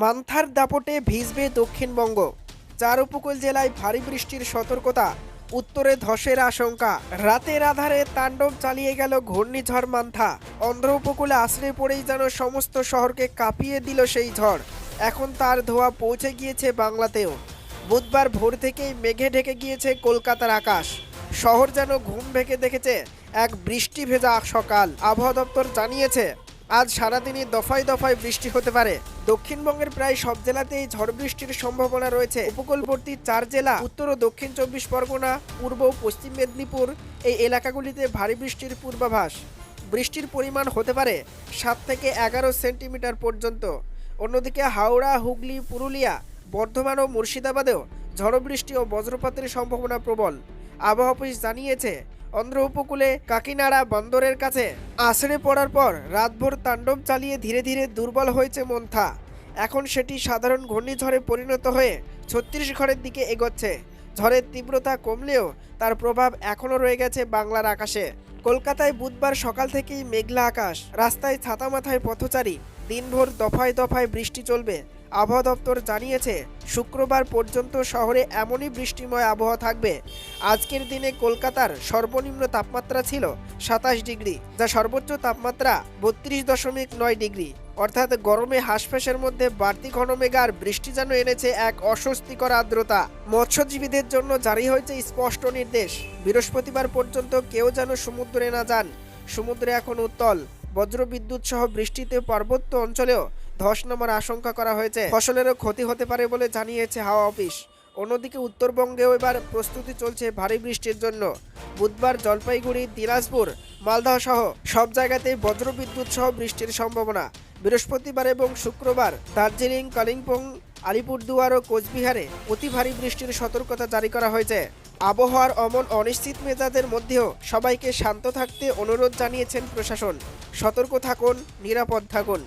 মান্থার দাপটে ভিজবে দক্ষিণবঙ্গ। চার উপকূল জেলায় ভারী বৃষ্টির সতর্কতা, উত্তরে ধসের আশঙ্কা। রাতের আধারে তাণ্ডব চালিয়ে গেল ঘূর্ণিঝড় মান্থা। অন্ধ্র উপকূলে আশ্রয় পড়েই যেন সমস্ত শহরকে কাঁপিয়ে দিল সেই ঝড়। এখন তার ধোয়া পৌঁছে গিয়েছে বাংলাতেও। বুধবার ভোর থেকেই মেঘে ঢেকে গিয়েছে কলকাতার আকাশ। শহর যেন ঘুম ভেঙে দেখেছে, এক বৃষ্টি ভেজা সকাল, আবহাওয়া দপ্তর জানিয়েছে। আজ সারাদিনই দফায় দফায় বৃষ্টি হতে পারে। দক্ষিণবঙ্গের প্রায় সব জেলাতেই ঝড় বৃষ্টির সম্ভাবনা রয়েছে। উপকূলবর্তী চার জেলা, উত্তর ও দক্ষিণ চব্বিশ পরগনা, পূর্ব ও পশ্চিম মেদিনীপুর এই এলাকাগুলিতে ভারী বৃষ্টির পূর্বাভাস। বৃষ্টির পরিমাণ হতে পারে সাত থেকে এগারো সেন্টিমিটার পর্যন্ত। অন্যদিকে হাওড়া, হুগলি, পুরুলিয়া, বর্ধমান ও মুর্শিদাবাদেও ঝড় বৃষ্টি ও বজ্রপাতের সম্ভাবনা প্রবল। আবহাওয়া অফিস জানিয়েছে অন্ধ্র উপকূলে কাকিনাড়া বন্দরের কাছে। আছড়ে পড়ার পর রাতভর তাণ্ডব চালিয়ে ধীরে ধীরে দুর্বল হয়েছে মন্থা। এখন সেটি সাধারণ ঘূর্ণিঝড়ে পরিণত হয়ে ছত্তিশগড়ের দিকে এগোচ্ছে। ঝড়ের তীব্রতা কমলেও তার প্রভাব এখনও রয়ে গেছে বাংলার আকাশে। কলকাতায় বুধবার সকাল থেকেই মেঘলা আকাশ, রাস্তায় ছাতা মাথায় পথচারী, দিনভর দফায় দফায় বৃষ্টি চলবে। আবহাওয়া দপ্তর জানিয়েছে, শুক্রবার পর্যন্ত শহরে এমনই বৃষ্টিময় আবহাওয়া থাকবে। আজকের দিনে কলকাতার সর্বনিম্ন তাপমাত্রা ছিল সাতাশ ডিগ্রি, যা সর্বোচ্চ তাপমাত্রা বত্রিশ দশমিক নয় ডিগ্রি। অর্থাৎ গরমে হাঁসফাঁসের মধ্যে বাড়তি ঘনমেঘ আর বৃষ্টি যেন এনেছে এক অস্বস্তিকর আর্দ্রতা। মৎস্যজীবীদের জন্য জারি হয়েছে স্পষ্ট নির্দেশ। বৃহস্পতিবার পর্যন্ত কেউ যেন সমুদ্রে না যান। সমুদ্রে এখন উত্তল। বজ্রবিদ্যুৎ সহ বৃষ্টিতে পার্বত্য অঞ্চলেও ধস নামার আশঙ্কা করা হয়েছে। ফসলেরও ক্ষতি হতে পারে বলে জানিয়েছে হাওয়া অফিস। অন্যদিকে উত্তরবঙ্গেও এবার প্রস্তুতি চলছে ভারী বৃষ্টির জন্য। বুধবার জলপাইগুড়ি, দিনাজপুর, মালদহ সহ সব জায়গাতেই বজ্রবিদ্যুৎ সহ বৃষ্টির সম্ভাবনা। বৃহস্পতিবার এবং শুক্রবার দার্জিলিং, কালিম্পং, আলিপুরদুয়ার ও কোচবিহারে অতি ভারী বৃষ্টির সতর্কতা জারি করা হয়েছে। আবহাওয়ার অমন অনিশ্চিত মেজাজের মধ্যেও সবাইকে শান্ত থাকতে অনুরোধ জানিয়েছেন প্রশাসন। সতর্ক থাকুন, নিরাপদ থাকুন।